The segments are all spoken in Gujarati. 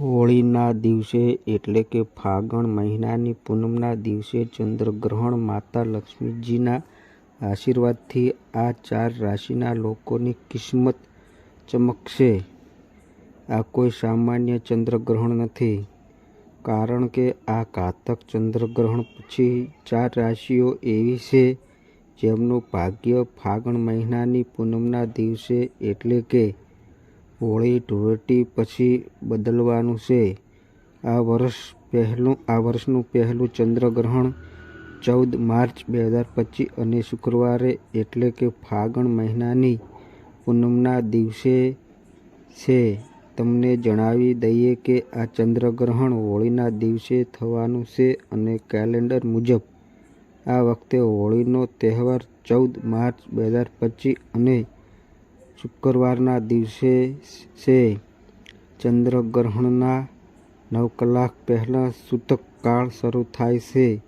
હોળીના દિવસે એટલે કે ફાગણ મહિનાની પૂનમના દિવસે ચંદ્રગ્રહણ માતા લક્ષ્મીજીના આશીર્વાદથી આ ચાર રાશિના લોકોની કિસ્મત ચમકશે. આ કોઈ સામાન્ય ચંદ્રગ્રહણ નથી, કારણ કે આ ઘાતક ચંદ્રગ્રહણ પછી ચાર રાશિઓ એવી છે જેમનું ભાગ્ય ફાગણ મહિનાની પૂનમના દિવસે એટલે કે હોળી ધૂળેટી પછી બદલવાનું છે. આ વર્ષ પહેલું, આ વર્ષનું પહેલું ચંદ્રગ્રહણ ચૌદ માર્ચ બે હજાર પચીસ અને શુક્રવારે એટલે કે ફાગણ મહિનાની પૂનમના દિવસે છે. તમને જણાવી દઈએ કે આ ચંદ્રગ્રહણ હોળીના દિવસે થવાનું છે અને કેલેન્ડર મુજબ. આ વખતે હોળીનો તહેવાર ચૌદ માર્ચ બે હજાર પચીસ અને શુક્રવારના દિવસે છે. ચંદ્રગ્રહણના નવ કલાક પહેલાં સૂતક કાળ શરૂ થાય છે.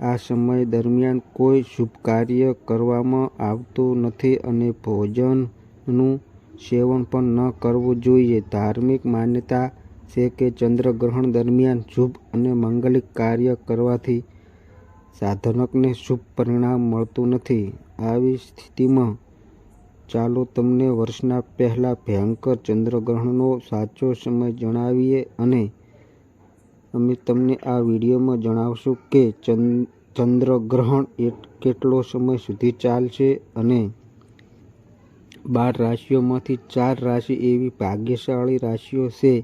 આ સમય દરમિયાન કોઈ શુભ કાર્ય કરવામાં આવતું નથી અને ભોજનનું સેવન પણ ન કરવું જોઈએ. ધાર્મિક માન્યતા છે કે ચંદ્રગ્રહણ દરમિયાન શુભ અને માંગલિક કાર્ય કરવાથી સાધનકને શુભ પરિણામ મળતું નથી. આવી સ્થિતિમાં ચાલો તમને વર્ષના પહેલા ભયંકર ચંદ્રગ્રહણનો સાચો સમય જણાવીએ અને અમે તમને આ વિડીયોમાં જણાવશું કે ચંદ્રગ્રહણ કેટલો સમય સુધી ચાલશે અને બાર રાશિઓમાંથી ચાર રાશિ એવી ભાગ્યશાળી રાશિઓ છે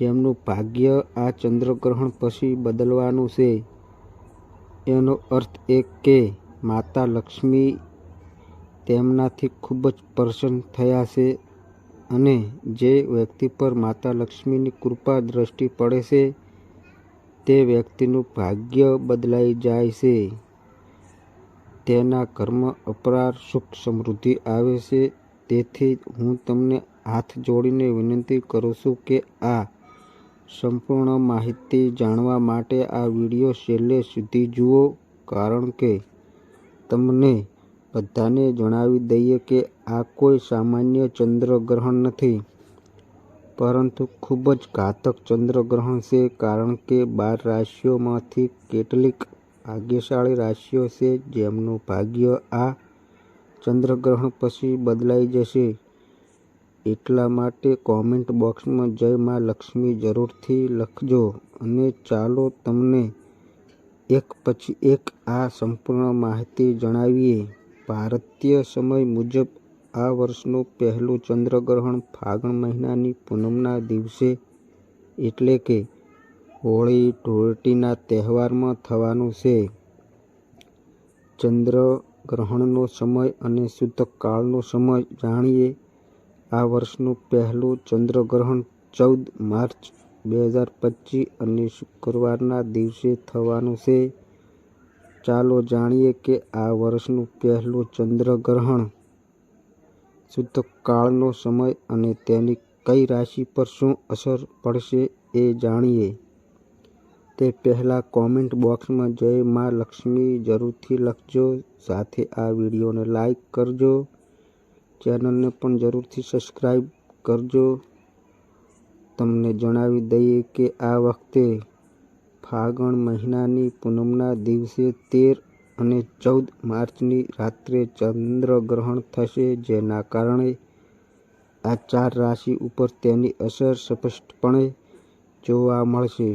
જેમનું ભાગ્ય આ ચંદ્રગ્રહણ પછી બદલવાનું છે. એનો અર્થ એ કે માતા લક્ષ્મી તેમનાથી ખૂબ જ પ્રસન્ન થયા છે અને જે વ્યક્તિ પર માતા લક્ષ્મીની કૃપા દ્રષ્ટિ પડે છે, તે વ્યક્તિનું ભાગ્ય બદલાઈ જાય છે. તેના કર્મ અપરાર સુખ સમૃદ્ધિ આવે છે. તેથી હું તમને હાથ જોડીને વિનંતી કરું છું કે આ સંપૂર્ણ માહિતી જાણવા માટે આ વીડિયો છેલ્લે સુધી જુઓ, કારણ કે તમને બધાને જણાવી દઈએ કે આ કોઈ સામાન્ય ચંદ્રગ્રહણ નથી, પરંતુ ખૂબ જ ઘાતક ચંદ્રગ્રહણ છે, કારણ કે બાર રાશિઓમાંથી કેટલીક ભાગ્યશાળી રાશિઓ છે, જેમનું ભાગ્ય આ ચંદ્રગ્રહણ પછી બદલાઈ જશે. એટલા માટે કોમેન્ટ બોક્સમાં જય મા લક્ષ્મી જરૂરથી લખજો અને ચાલો તમને એક પછી એક આ સંપૂર્ણ માહિતી જણાવીએ. ભારતીય સમય મુજબ આ વર્ષનું પહેલું ચંદ્રગ્રહણ ફાગણ મહિનાની પૂનમના દિવસે, એટલે કે હોળી ધૂળેટીના તહેવારમાં થવાનું છે. ચંદ્રગ્રહણનો સમય અને શુદ્ધકાળનો સમય જાણીએ, આ વર્ષનું પહેલું ચંદ્રગ્રહણ ચૌદ માર્ચ બે હજાર પચીસ અને શુક્રવારના દિવસે થવાનું છે. ચાલો જાણીએ કે આ વર્ષનું પહેલું ચંદ્રગ્રહણ શુદ્ધ કાળનો સમય અને તેની કઈ રાશિ પર શું અસર પડશે એ જાણીએ. તે પહેલાં કોમેન્ટ બોક્સમાં જય મા લક્ષ્મી જરૂરથી લખજો, સાથે આ વિડીયોને લાઈક કરજો, ચેનલને પણ જરૂરથી સબસ્ક્રાઈબ કરજો. તમને જણાવી દઈએ કે આ વખતે ફાગણ મહિનાની પૂનમના દિવસે તેર અને ચૌદ માર્ચની રાત્રે ચંદ્રગ્રહણ થશે, જેના કારણે આ ચાર રાશિ ઉપર તેની અસર સ્પષ્ટપણે જોવા મળશે.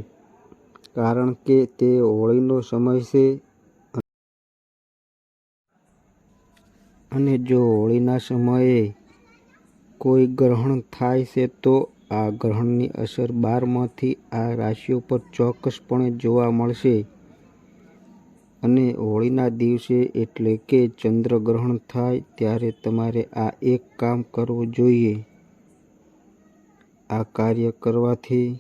કારણ કે તે હોળીનો સમય છે અને જો હોળીના સમયે કોઈ ગ્રહણ થાય છે તો આ ગ્રહણની અસર બારમાંથી આ રાશિઓ પર ચોક્કસપણે જોવા મળશે. અને હોળીના દિવસે એટલે કે ચંદ્રગ્રહણ થાય ત્યારે તમારે આ એક કામ કરવું જોઈએ. આ કાર્ય કરવાથી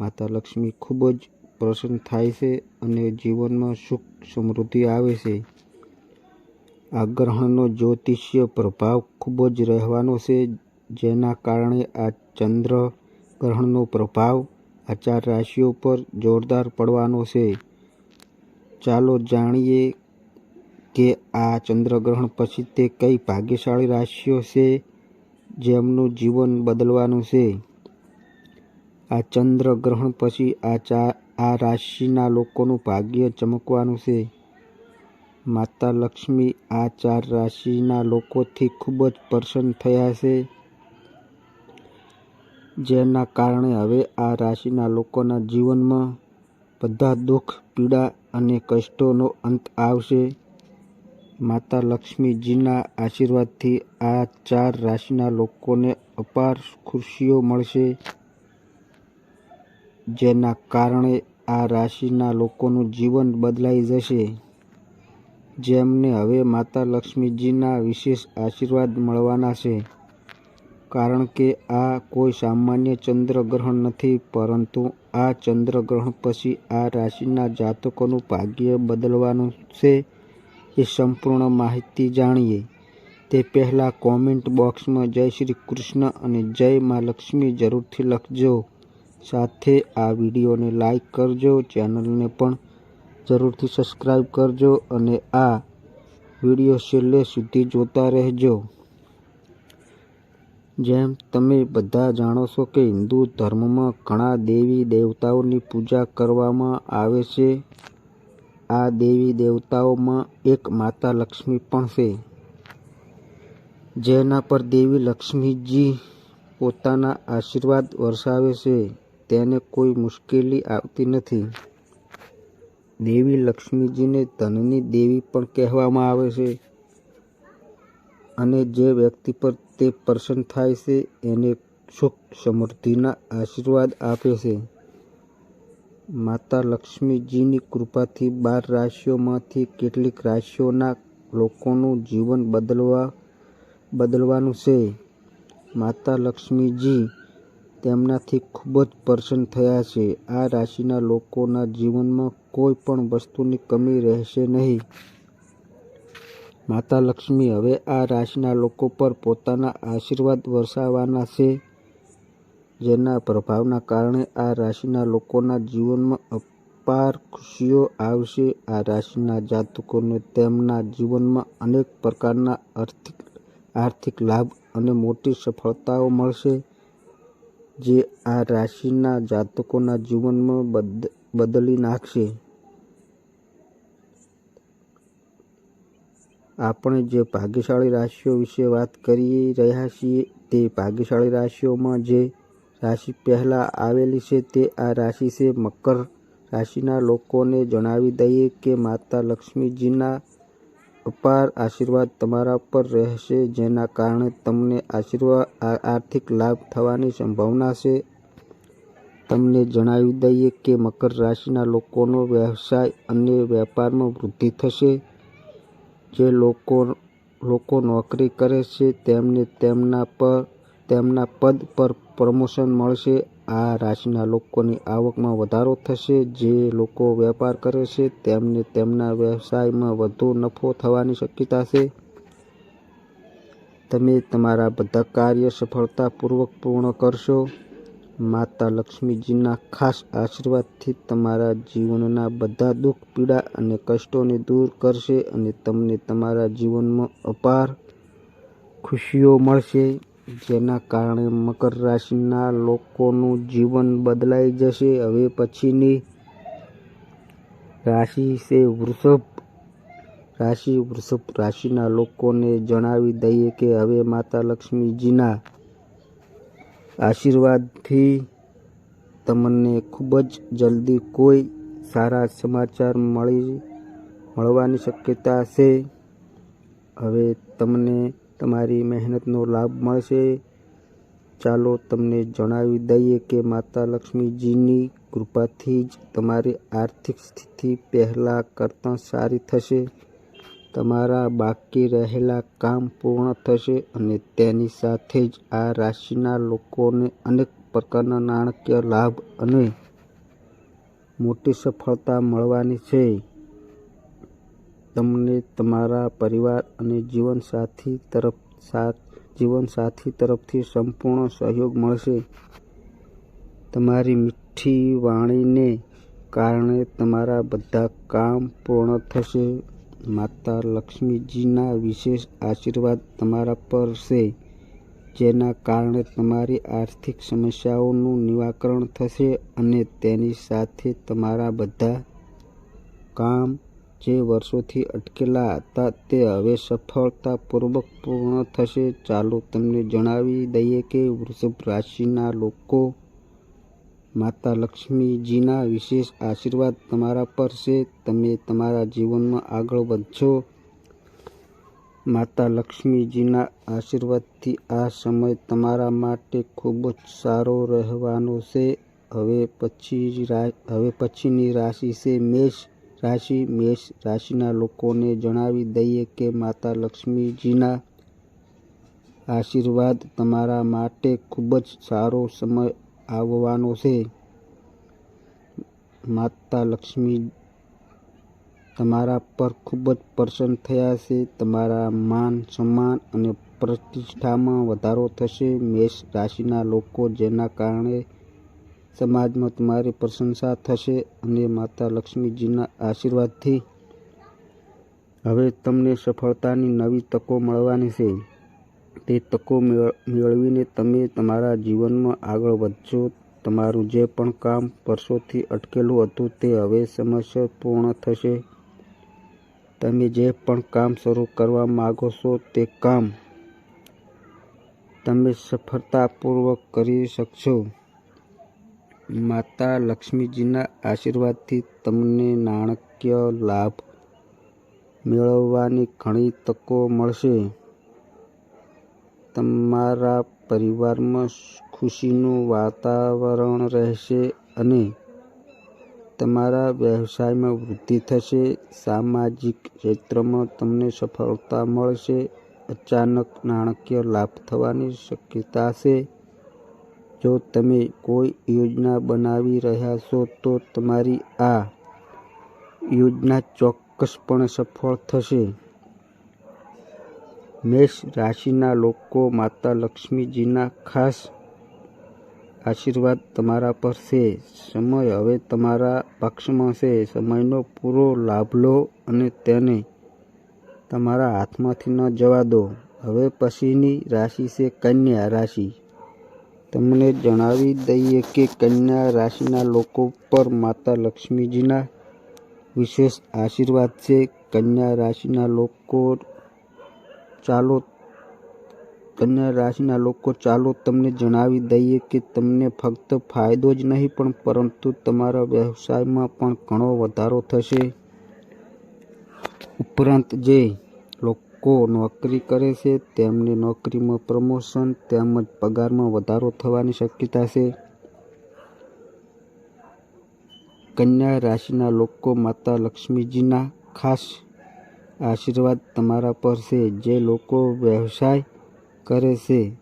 માતા લક્ષ્મી ખૂબ જ પ્રસન્ન થાય છે અને જીવનમાં સુખ સમૃદ્ધિ આવે છે. આ ગ્રહણનો જ્યોતિષીય પ્રભાવ ખૂબ જ રહેવાનો છે, જેના કારણે આ ચંદ્ર ગ્રહણનો પ્રભાવ આ ચાર રાશિઓ પર જોરદાર પડવાનો છે. ચાલો જાણીએ કે આ ચંદ્રગ્રહણ પછી તે કઈ ભાગ્યશાળી રાશિઓ છે જેમનું જીવન બદલવાનું છે? આ ચંદ્રગ્રહણ પછી આ ચા, આ રાશિના લોકોનું ભાગ્ય ચમકવાનું છે. માતા લક્ષ્મી આ ચાર રાશિના લોકોથી ખૂબ જ પ્રસન્ન થયા છે. જેના કારણે હવે આ રાશિના લોકોના જીવનમાં બધા દુઃખ, પીડા અને કષ્ટોનો અંત આવશે. માતા લક્ષ્મીજીના આશીર્વાદથી આ ચાર રાશિના લોકોને અપાર ખુશીઓ મળશે. જેના કારણે આ રાશિના લોકોનું જીવન બદલાઈ જશે. જેમને હવે માતા લક્ષ્મીજીના વિશેષ આશીર્વાદ મળવાના છે. કારણ કે આ કોઈ સામાન્ય ચંદ્રગ્રહણ નથી, પરંતુ આ ચંદ્રગ્રહણ પછી આ રાશિના જાતકોનું ભાગ્ય બદલવાનું છે એ સંપૂર્ણ માહિતી જાણીએ. તે પહેલાં કોમેન્ટ બોક્સમાં જય શ્રી કૃષ્ણ અને જય મા લક્ષ્મી જરૂરથી લખજો. સાથે આ વિડીયોને લાઈક કરજો, ચેનલને પણ જરૂરથી સબસ્ક્રાઈબ કરજો અને આ વીડિયો છેલ્લે સુધી જોતા રહેજો. જેમ તમે બધા જાણો છો કે હિન્દુ ધર્મમાં ઘણા દેવી દેવતાઓની પૂજા કરવામાં આવે છે. આ દેવી દેવતાઓમાં એક માતા લક્ષ્મી પણ છે. જેના પર દેવી લક્ષ્મીજી પોતાના આશીર્વાદ વરસાવે છે. તેને કોઈ મુશ્કેલી આવતી નથી. દેવી લક્ષ્મીજીને ધનની દેવી પણ કહેવામાં આવે છે. અને જે વ્યક્તિ પર તે પ્રસન્ન થાય છે, એને સુખ સમૃદ્ધિના આશીર્વાદ આપે છે. માતા લક્ષ્મીજીની કૃપાથી બાર રાશિઓમાંથી કેટલીક રાશિઓના લોકોનું જીવન બદલવા, બદલવાનું છે. માતા લક્ષ્મીજી તેમનાથી ખૂબ જ પ્રસન્ન થયા છે. આ રાશિના લોકોના જીવનમાં કોઈ પણ વસ્તુની કમી રહેશે નહીં. માતા લક્ષ્મી હવે આ રાશિના લોકો પર પોતાના આશીર્વાદ વરસાવવાના છે, જેના પ્રભાવના કારણે આ રાશિના લોકોના જીવનમાં અપાર ખુશીઓ આવશે. આ રાશિના જાતકોને તેમના જીવનમાં અનેક પ્રકારના આર્થિક આર્થિક લાભ અને મોટી સફળતાઓ મળશે. જે આ રાશિના જાતકોના જીવનમાં બદ, બદલી નાખશે. આપણે જે ભાગ્યશાળી રાશિઓ વિશે વાત કરી રહ્યા છીએ, તે ભાગ્યશાળી રાશિઓમાં જે રાશિ પહેલાં આવેલી છે, તે આ રાશિ છે. મકર રાશિના લોકોને જણાવી દઈએ કે માતા લક્ષ્મીજીના અપાર આશીર્વાદ તમારા પર રહેશે, જેના કારણે તમને આશીર્વાદ આર્થિક લાભ થવાની સંભાવના છે. તમને જણાવી દઈએ કે મકર રાશિના લોકોનો વ્યવસાય અને વેપારમાં વૃદ્ધિ થશે. જે લોકો લોકો નોકરી કરે છે, તેમને તેમના પર, તેમના પદ પર પ્રમોશન મળશે. આ રાશિના લોકોની આવકમાં વધારો થશે. જે લોકો વેપાર કરે છે, તેમને તેમના વ્યવસાયમાં વધુ નફો થવાની શક્યતા છે. તમે તમારા બધા કાર્ય સફળતાપૂર્વક પૂર્ણ કરશો. માતા લક્ષ્મીજીના ખાસ આશીર્વાદથી તમારા જીવનના બધા દુઃખ, પીડા અને કષ્ટોને દૂર કરશે અને તમને તમારા જીવનમાં અપાર ખુશીઓ મળશે, જેના કારણે મકર રાશિના લોકોનું જીવન બદલાઈ જશે. હવે પછીની રાશિ છે વૃષભ. રાશિ વૃષભ રાશિના લોકોને જણાવી દઈએ કે હવે માતા લક્ષ્મીજીના આશીર્વાદથી તમને ખૂબ જ જલ્દી કોઈ સારા સમાચાર મળી, મળવાની શક્યતા છે. હવે તમને તમારી મહેનતનો લાભ મળશે. ચાલો તમને જણાવી દઈએ કે માતા લક્ષ્મીજીની કૃપાથી જ તમારી આર્થિક સ્થિતિ પહેલાં કરતાં સારી થશે. તમારા બાકી રહેલા કામ પૂર્ણ થશે અને તેની સાથે જ આ રાશિના લોકોને અનેક પ્રકારના નાણાકીય લાભ અને મોટી સફળતા મળવાની છે. તમને તમારા પરિવાર અને જીવનસાથી તરફ સાથ, જીવનસાથી તરફથી સંપૂર્ણ સહયોગ મળશે. તમારી મીઠી વાણીને કારણે તમારા બધા કામ પૂર્ણ થશે. માતા લક્ષ્મીજીના વિશેષ આશીર્વાદ તમારા પર છે, જેના કારણે તમારી આર્થિક સમસ્યાઓનું નિવાકરણ થશે અને તેની સાથે તમારા બધા કામ જે વર્ષોથી અટકેલા હતા તે હવે સફળતાપૂર્વક પૂર્ણ થશે. ચાલો તમને જણાવી દઈએ કે વૃષભ રાશિના લોકો માતા લક્ષ્મીજીના વિશેષ આશીર્વાદ તમારા પર છે. તમે તમારા જીવનમાં આગળ વધશો. માતા લક્ષ્મીજીના આશીર્વાદથી આ સમય તમારા માટે ખૂબ જ સારો રહેવાનો છે. હવે પછી હવે પછીની રાશિ છે મેષ રાશિ. મેષ રાશિના લોકોને જણાવી દઈએ કે માતા લક્ષ્મીજીના આશીર્વાદ તમારા માટે ખૂબ જ સારો સમય આવવાનો છે. માતા લક્ષ્મી તમારા પર ખૂબ જ પ્રસન્ન થયા છે. તમારા માન સન્માન અને પ્રતિષ્ઠામાં વધારો થશે. મેષ રાશિના લોકો જેના કારણે સમાજમાં તમારી પ્રશંસા થશે અને માતા લક્ષ્મીજીના આશીર્વાદથી હવે તમને સફળતાની નવી તકો મળવાની છે. તે તકો મેળવીને તમે તમારા જીવનમાં આગળ વધશો તમારું જે પણ કામ વર્ષોથી અટકેલું હતું તે હવે સમયસર પૂર્ણ થશે. તમે જે પણ કામ શરૂ કરવા માગો છો તે કામ તમે સફળતાપૂર્વક કરી શકશો. માતા લક્ષ્મીજીના આશીર્વાદથી તમને નાણાકીય લાભ મેળવવાની ઘણી તકો મળશે. તમારા પરિવારમાં ખુશીનું વાતાવરણ રહેશે અને તમારા વ્યવસાયમાં વૃદ્ધિ થશે. સામાજિક ક્ષેત્રમાં તમને સફળતા મળશે. અચાનક નાણાકીય લાભ થવાની શક્યતા છે. જો તમે કોઈ યોજના બનાવી રહ્યા છો, તો તમારી આ યોજના ચોક્કસપણે સફળ થશે. મેષ રાશિના લોકો માતા લક્ષ્મીજીના ખાસ આશીર્વાદ તમારા પર છે. સમય હવે તમારા પક્ષમાં છે. સમયનો પૂરો લાભ લો અને તેને તમારા હાથમાંથી ન જવા દો. હવે પછીની રાશિ છે કન્યા રાશિ. તમને જણાવી દઈએ કે કન્યા રાશિના લોકો પર માતા લક્ષ્મીજીના વિશેષ આશીર્વાદ છે. કન્યા રાશિના લોકો ચાલો કન્યા રાશિના લોકો, ચાલો તમને જણાવી દઈએ કે તમને ફક્ત ફાયદો જ નહીં, પણ પરંતુ તમારા વ્યવસાયમાં પણ ઘણો વધારો થશે. ઉપરાંત જે લોકો નોકરી કરે છે, તેમને નોકરીમાં પ્રમોશન તેમજ પગારમાં વધારો થવાની શક્યતા છે. કન્યા રાશિના લોકો માતા લક્ષ્મીજીના ખાસ આશીર્વાદ તમારા પર છે. જે લોકો વ્યવસાય કરે છે,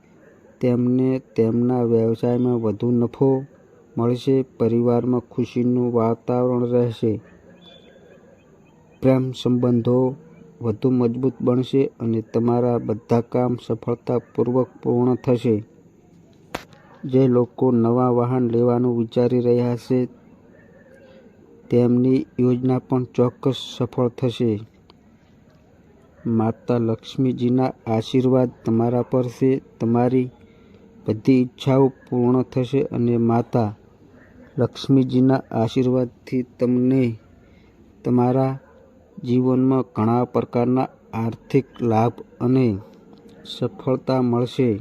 તેમને તેમના વ્યવસાયમાં વધુ નફો મળશે, પરિવારમાં ખુશીનું વાતાવરણ રહેશે, પ્રેમ સંબંધો વધુ મજબૂત બનશે અને તમારા બધા કામ સફળતાપૂર્વક પૂર્ણ થશે. જે લોકો નવા વાહન લેવાનું વિચારી રહ્યા છે, તેમની યોજના પણ ચોક્કસ સફળ થશે. માતા લક્ષ્મીજીના આશીર્વાદ તમારા પર છે. તમારી બધી ઈચ્છાઓ પૂર્ણ થશે અને માતા લક્ષ્મીજીના આશીર્વાદથી તમને તમારા જીવનમાં ઘણા પ્રકારના આર્થિક લાભ અને સફળતા મળશે.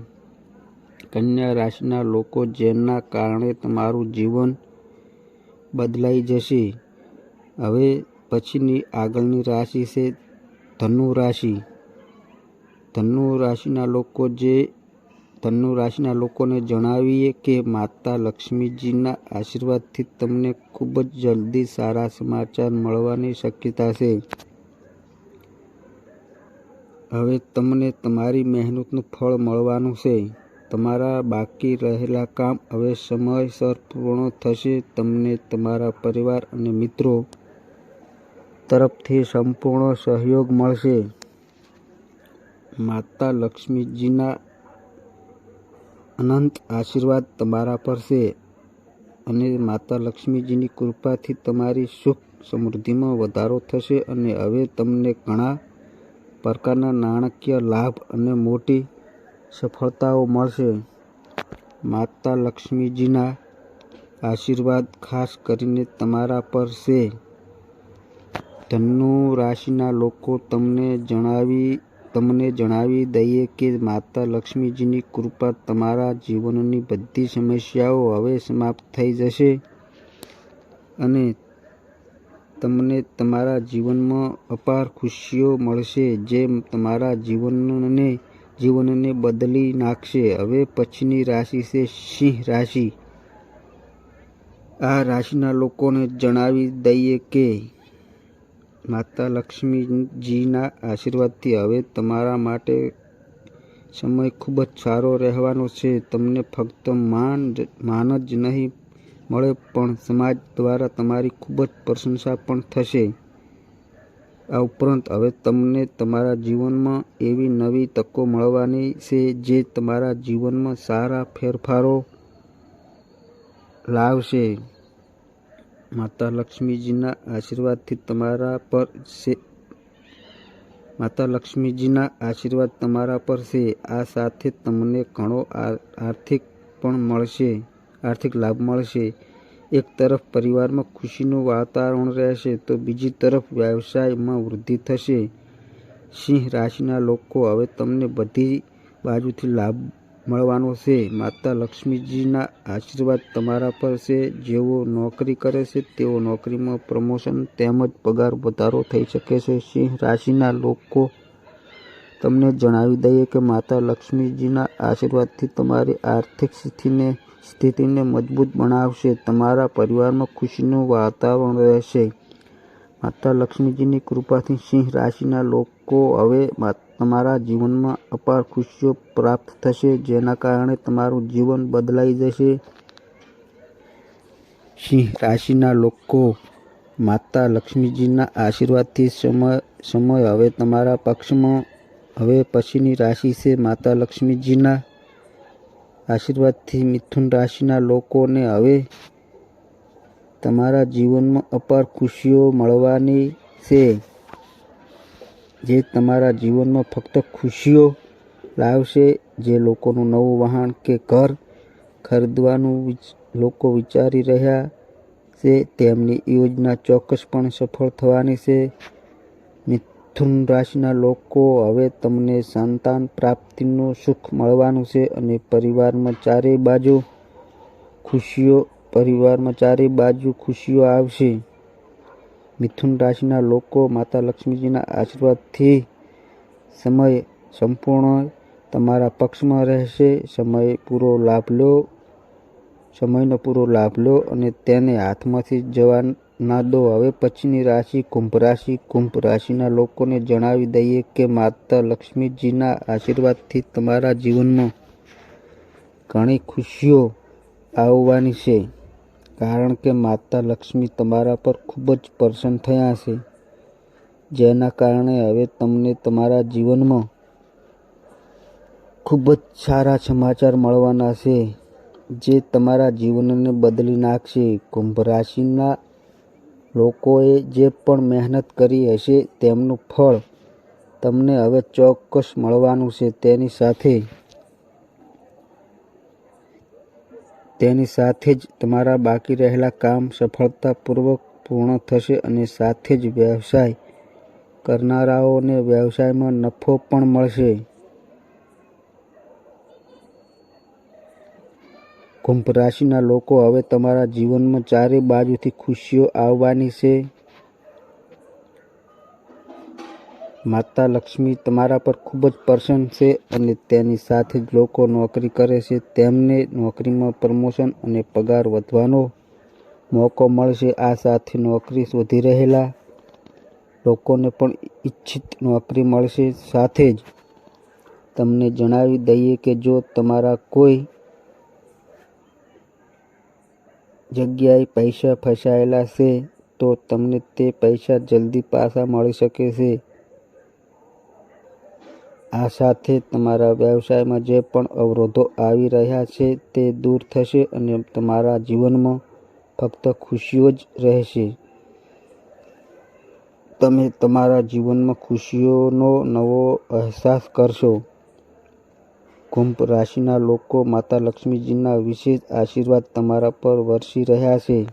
કન્યા રાશિના લોકો જેના કારણે તમારું જીવન બદલાઈ જશે. હવે પછીની આગળની રાશિ છે ધનુ રાશિ. ધનુ રાશિના લોકો જે, ધનુ રાશિના લોકોને જણાવીએ કે માતા લક્ષ્મીજીના આશીર્વાદથી તમને ખૂબ જ જલ્દી સારા સમાચાર મળવાની શક્યતા છે. હવે તમને તમારી મહેનતનું ફળ મળવાનું છે. તમારા બાકી રહેલા કામ હવે સમયસર પૂર્ણ થશે. તમને તમારા પરિવાર અને મિત્રો તરફથી સંપૂર્ણ સહયોગ મળશે. માતા લક્ષ્મીજીના અનંત આશીર્વાદ તમારા પર છે અને માતા લક્ષ્મીજીની કૃપાથી તમારી સુખ સમૃદ્ધિમાં વધારો થશે અને હવે તમને ઘણા પ્રકારના નાણાકીય લાભ અને મોટી સફળતાઓ મળશે. માતા લક્ષ્મીજીના આશીર્વાદ ખાસ કરીને તમારા પર છે. ધનુ રાશિના લોકો તમને જણાવી તમને જણાવી દઈએ કે માતા લક્ષ્મીજીની કૃપા તમારા જીવનની બધી સમસ્યાઓ હવે સમાપ્ત થઈ જશે અને તમને તમારા જીવનમાં અપાર ખુશીઓ મળશે જે તમારા જીવનને જીવનને બદલી નાખશે. હવે પછીની રાશિ છે સિંહ રાશિ. આ રાશિના લોકોને જણાવી દઈએ કે માતા લક્ષ્મીજીના આશીર્વાદથી હવે તમારા માટે સમય ખૂબ જ સારો રહેવાનો છે. તમને ફક્ત માન માન જ નહીં મળે, પણ સમાજ દ્વારા તમારી ખૂબ જ પ્રશંસા પણ થશે. આ ઉપરાંત હવે તમને તમારા જીવનમાં એવી નવી તકો મળવાની છે જે તમારા જીવનમાં સારા ફેરફારો લાવશે. માતા લક્ષ્મીજીના આશીર્વાદથી તમારા પર છે. માતા લક્ષ્મીજીના આશીર્વાદ તમારા પર છે. આ સાથે તમને ઘણો આર્થિક પણ મળશે. આર્થિક લાભ મળશે. એક તરફ પરિવારમાં ખુશીનું વાતાવરણ રહેશે તો બીજી તરફ વ્યવસાયમાં વૃદ્ધિ થશે. સિંહ રાશિના લોકો હવે તમને બધી બાજુથી લાભ મળવાનો છે. માતા લક્ષ્મીજીના આશીર્વાદ તમારા પર છે. જેઓ નોકરી કરે છે, તેઓ નોકરીમાં પ્રમોશન તેમજ પગાર વધારો થઈ શકે છે. સિંહ રાશિના લોકો, તમને જણાવી દઈએ કે માતા લક્ષ્મીજીના આશીર્વાદથી તમારી આર્થિક સ્થિતિને સ્થિતિને મજબૂત બનાવશે. તમારા પરિવારમાં ખુશીનું વાતાવરણ રહેશે. માતા લક્ષ્મીજીની કૃપાથી સિંહ રાશિના લોકો હવે તમારા જીવનમાં અપાર ખુશીઓ પ્રાપ્ત થશે, જેના કારણે તમારું જીવન બદલાઈ જશે. સિંહ રાશિના લોકો, માતા લક્ષ્મીજીના આશીર્વાદથી સમય સમય હવે તમારા પક્ષમાં. હવે પછીની રાશિ છે માતા લક્ષ્મીજીના આશીર્વાદથી મિથુન રાશિના લોકોને હવે તમારા જીવનમાં અપાર ખુશીઓ મળવાની છે. જે તમારા જીવનમાં ફક્ત ખુશીઓ લાવશે, જે લોકોનું નવું વહાણ કે ઘર ખરીદવાનું લોકો વિચારી રહ્યા છે, તેમની યોજના ચોક્કસપણે સફળ થવાની છે. મિથુન રાશિના લોકો હવે તમને સંતાન પ્રાપ્તિનું સુખ મળવાનું છે અને પરિવારમાં ચારે બાજુ ખુશીઓ, પરિવારમાં ચારે બાજુ ખુશીઓ આવશે. મિથુન રાશિના લોકો માતા લક્ષ્મીજીના આશીર્વાદથી સમય સંપૂર્ણ તમારા પક્ષમાં રહેશે. સમય પૂરો લાભ લો. સમયનો પૂરો લાભ લો અને તેને હાથમાંથી જવા ના દો. હવે પછીની રાશિ કુંભ રાશિ. કુંભ રાશિના લોકોને જણાવી દઈએ કે માતા લક્ષ્મીજીના આશીર્વાદથી તમારા જીવનમાં ઘણી ખુશીઓ આવવાની છે. કારણ કે માતા લક્ષ્મી તમારા પર ખૂબ જ પ્રસન્ન થયા છે જેના કારણે હવે તમને તમારા જીવનમાં ખૂબ જ સારા સમાચાર મળવાના છે, જે તમારા જીવનને બદલી નાખશે. કુંભ રાશિના લોકોએ જે પણ મહેનત કરી હશે, તેમનું ફળ તમને હવે ચોક્કસ મળવાનું છે. તેની સાથે તેની સાથે જ તમારા બાકી રહેલા કામ સફળતાપૂર્વક પૂર્ણ થશે અને સાથે જ વ્યવસાય કરનારાઓને વ્યવસાયમાં નફો પણ મળશે. કુંભ રાશિના લોકો હવે તમારા જીવનમાં ચારે બાજુથી ખુશીઓ આવવાની છે. માતા લક્ષ્મી તમારા પર ખૂબ જ પ્રસન્ન છે અને તેની સાથે જ લોકો નોકરી કરે છે. તેમને નોકરીમાં પ્રમોશન અને પગાર વધવાનો મોકો મળશે. આ સાથે નોકરી શોધી રહેલા લોકોને પણ ઈચ્છિત નોકરી મળશે. સાથે જ તમને જણાવી દઈએ કે જો તમારા કોઈ જગ્યાએ પૈસા ફસાયેલા છે, તો તમને તે પૈસા જલ્દી પાછા મળી શકે છે. આ સાથે તમારા વ્યવસાયમાં જે પણ અવરોધો આવી રહ્યા છે તે દૂર થશે અને તમારા જીવનમાં ફક્ત ખુશીઓ જ રહેશે. તમે તમારા જીવનમાં ખુશીઓનો નવો અહેસાસ કરશો. કુંભ રાશિના લોકો માતા લક્ષ્મીજીના વિશેષ આશીર્વાદ તમારા પર વરસી રહ્યા છે.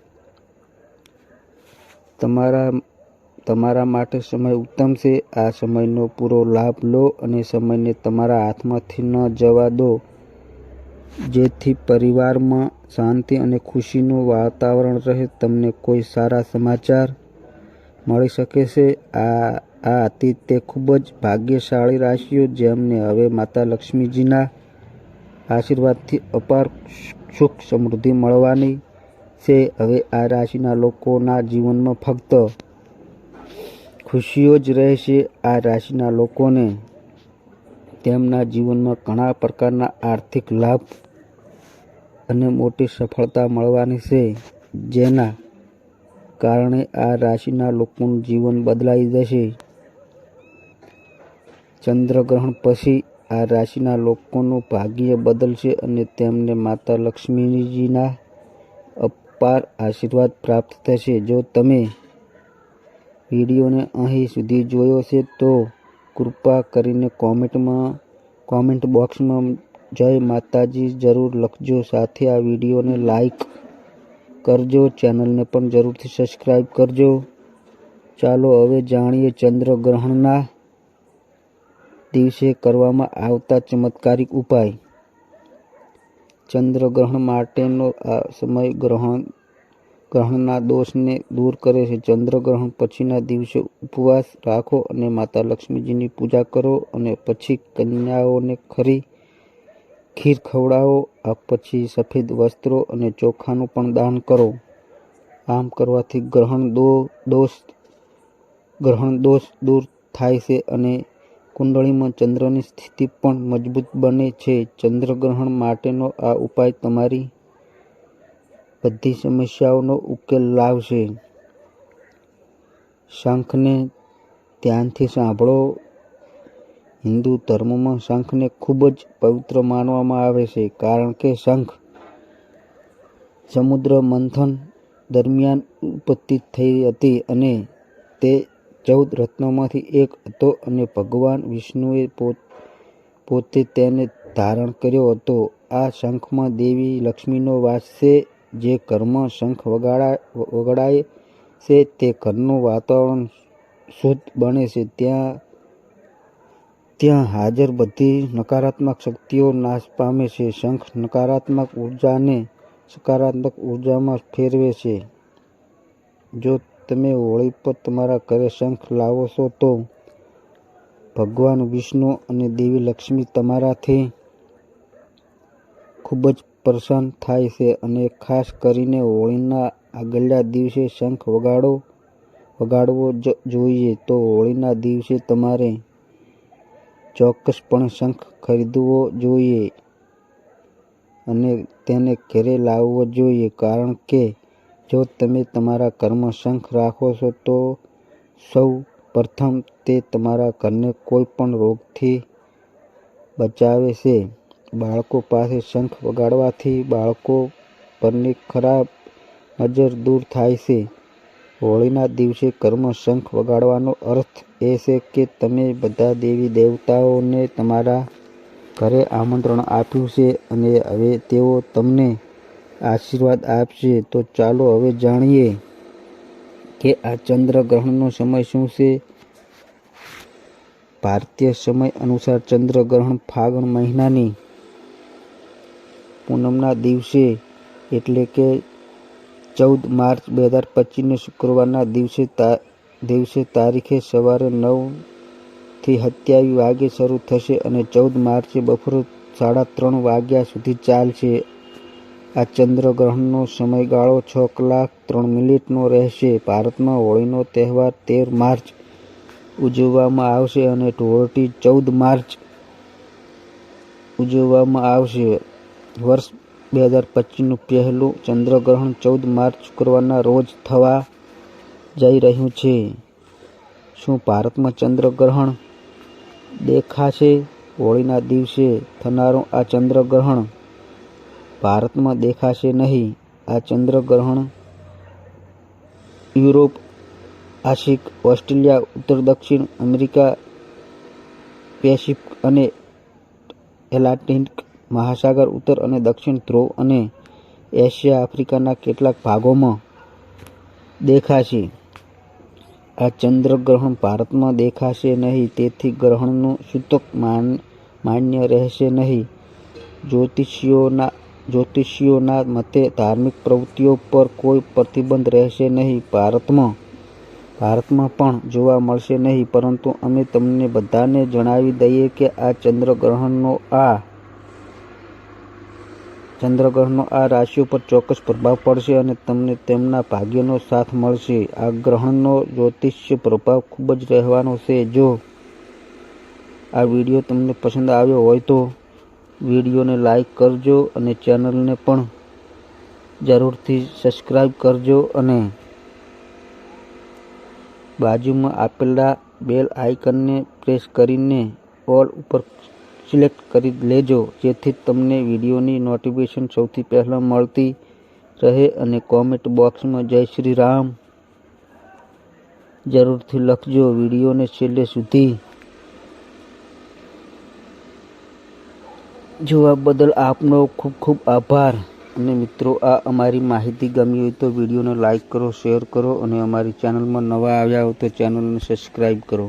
તમારા તમારા માટે સમય ઉત્તમ છે. આ સમયનો પૂરો લાભ લો અને સમયને તમારા હાથમાંથી ન જવા દો. જેથી પરિવારમાં શાંતિ અને ખુશીનું વાતાવરણ રહે. તમને કોઈ સારા સમાચાર મળી શકે છે. આ આ હતી તે ખૂબ જ ભાગ્યશાળી રાશિઓ જેમને હવે માતા લક્ષ્મીજીના આશીર્વાદથી અપાર સુખ સમૃદ્ધિ મળવાની છે. હવે આ રાશિના લોકોના જીવનમાં ફક્ત ખુશીઓ જ રહેશે આ રાશિના લોકોને. તેમના જીવનમાં ઘણા પ્રકારના આર્થિક લાભ અને મોટી સફળતા મળવાની છે, જેના કારણે આ રાશિના લોકોનું જીવન બદલાઈ જશે. ચંદ્રગ્રહણ પછી આ રાશિના લોકોનું ભાગ્ય બદલશે અને તેમને માતા લક્ષ્મીજીના અપાર આશીર્વાદ પ્રાપ્ત થશે. જો તમે વિડીયોને અહીં સુધી જોયો છે તો કૃપા કરીને કોમેન્ટમાં, કોમેન્ટ બોક્સમાં જય માતાજી જરૂર લખજો. સાથે આ વિડીયોને લાઈક કરજો, ચેનલને પણ જરૂરથી સબસ્ક્રાઈબ કરજો. ચાલો હવે જાણીએ ચંદ્રગ્રહણના દિવસે કરવામાં આવતા ચમત્કારિક ઉપાય. ચંદ્રગ્રહણ માટેનો આ સમય ગ્રહણ ગ્રહણના દોષને દૂર કરે છે. ચંદ્રગ્રહણ પછીના દિવસે ઉપવાસ રાખો અને માતા લક્ષ્મીજીની પૂજા કરો અને પછી કન્યાઓને ખરી ખીર ખવડાવો, આ પછી સફેદ વસ્ત્રો અને ચોખાનું પણ દાન કરો. આમ કરવાથી ગ્રહણ દો, દોષ, ગ્રહણ દોષ દૂર થાય છે અને કુંડળીમાં ચંદ્રની સ્થિતિ પણ મજબૂત બને છે. ચંદ્રગ્રહણ માટેનો આ ઉપાય તમારી બધી સમસ્યાઓનો ઉકેલ લાવશે. શંખને ધ્યાનથી સાંભળો. હિન્દુ ધર્મમાં શંખને ખૂબ જ પવિત્ર માનવામાં આવે છે, કારણ કે શંખ સમુદ્ર મંથન દરમિયાન ઉત્પત્તિ થઈ હતી અને તે ચૌદ રત્નોમાંથી એક હતો અને ભગવાન વિષ્ણુએ પોતે તેને ધારણ કર્યો હતો. આ શંખમાં દેવી લક્ષ્મીનો વાસ છે. જે ઘરમાં શંખ વગાડા, વગાડાય છે, તે ઘરનું વાતાવરણ શુદ્ધ બને છે. ત્યાં ત્યાં હાજર બધી નકારાત્મક શક્તિઓ નાશ પામે છે. શંખ નકારાત્મક ઉર્જાને સકારાત્મક ઉર્જામાં ફેરવે છે. જો તમે હોળી પર તમારા ઘરે શંખ લાવો છો, તો ભગવાન વિષ્ણુ અને દેવી લક્ષ્મી તમારાથી ખૂબ જ પ્રસન્ન થાય છે અને ખાસ કરીને હોળીના આગલા દિવસે શંખ વગાડો, વગાડવો જોઈએ તો હોળીના દિવસે તમારે ચોક્કસપણે શંખ ખરીદવો જોઈએ અને તેને ઘરે લાવવો જોઈએ. કારણ કે જો તમે તમારા ઘરમાં શંખ રાખો છો તો સૌ પ્રથમ તે તમારા ઘરને કોઈ પણ રોગથી બચાવે છે. બાળકો પાસે શંખ વગાડવાથી બાળકો પરની ખરાબ નજર દૂર થાય છે. હોળીના દિવસે ઘરમાં શંખ વગાડવાનો અર્થ એ છે કે તમે બધા દેવી દેવતાઓને તમારા ઘરે આમંત્રણ આપ્યું છે અને હવે તેઓ તમને આશીર્વાદ આપશે. તો ચાલો હવે જાણીએ કે આ ચંદ્રગ્રહણનો સમય શું છે. ભારતીય સમય અનુસાર ચંદ્રગ્રહણ ફાગણ મહિનાની પૂનમના દિવસે એટલે કે ચૌદ માર્ચ બે હજાર પચીસને શુક્રવારના દિવસે દિવસે તારીખે સવારે નવથી સત્યાવીસ વાગે શરૂ થશે અને ચૌદ માર્ચે બપોરે સાડા ત્રણ વાગ્યા સુધી ચાલશે. આ ચંદ્રગ્રહણનો સમયગાળો છ કલાક ત્રણ મિનિટનો રહેશે. ભારતમાં હોળીનો તહેવાર તેર માર્ચ ઉજવવામાં આવશે અને ધૂળેટી ચૌદ માર્ચ ઉજવવામાં આવશે. વર્ષ બે હજાર પચીસનું પહેલું ચંદ્રગ્રહણ ચૌદ માર્ચ શુક્રવારના રોજ થવા જઈ રહ્યું છે. શું ભારતમાં ચંદ્રગ્રહણ દેખાશે? હોળીના દિવસે થનારું આ ચંદ્રગ્રહણ ભારતમાં દેખાશે નહીં. આ ચંદ્રગ્રહણ યુરોપ આશિક ઓસ્ટ્રેલિયા, ઉત્તર દક્ષિણ અમેરિકા, પેસિફિક અને એલાન્ટિક મહાસાગર, ઉત્તર અને દક્ષિણ ધ્રુવ અને એશિયા આફ્રિકાના કેટલાક ભાગોમાં દેખાશે. આ ચંદ્રગ્રહણ ભારતમાં દેખાશે નહીં, તેથી ગ્રહણનું સૂતક માન, માન્ય રહેશે નહીં. જ્યોતિષીઓના જ્યોતિષીઓના મતે ધાર્મિક પ્રવૃત્તિઓ પર કોઈ પ્રતિબંધ રહેશે નહીં. ભારતમાં ભારતમાં પણ જોવા મળશે નહીં, પરંતુ અમે તમને બધાને જણાવી દઈએ કે આ ચંદ્રગ્રહણનો આ ચંદ્રગ્રહણનો આ રાશિ ઉપર ચોક્કસ પ્રભાવ પડશે અને તમને તેમના ભાગ્યનો સાથ મળશે. આ ગ્રહણનો જ્યોતિષ્ય પ્રભાવ ખૂબ જ રહેવાનો છે. જો આ વીડિયો તમને પસંદ આવ્યો હોય તો વિડીયોને લાઈક કરજો અને ચેનલને પણ જરૂરથી સબસ્ક્રાઈબ કરજો અને બાજુમાં આપેલા બેલ આઇકનને પ્રેસ કરીને ઓલ ઉપર સિલેક્ટ કરી લેજો, જેથી તમને વિડીયોની નોટિફિકેશન સૌથી પહેલાં મળતી રહે અને કોમેન્ટ બોક્સમાં જય શ્રી રામ. જરૂરથી લખજો વિડીયોને છેલ્લે સુધી. જોવા બદલ આપનો ખૂબ ખૂબ આભાર. અને મિત્રો, આ અમારી માહિતી ગમી હોય તો વિડીયોને લાઈક કરો શેર કરો અને અમારી ચેનલમાં નવા આવ્યા હો તો ચેનલને સબસ્ક્રાઈબ કરો.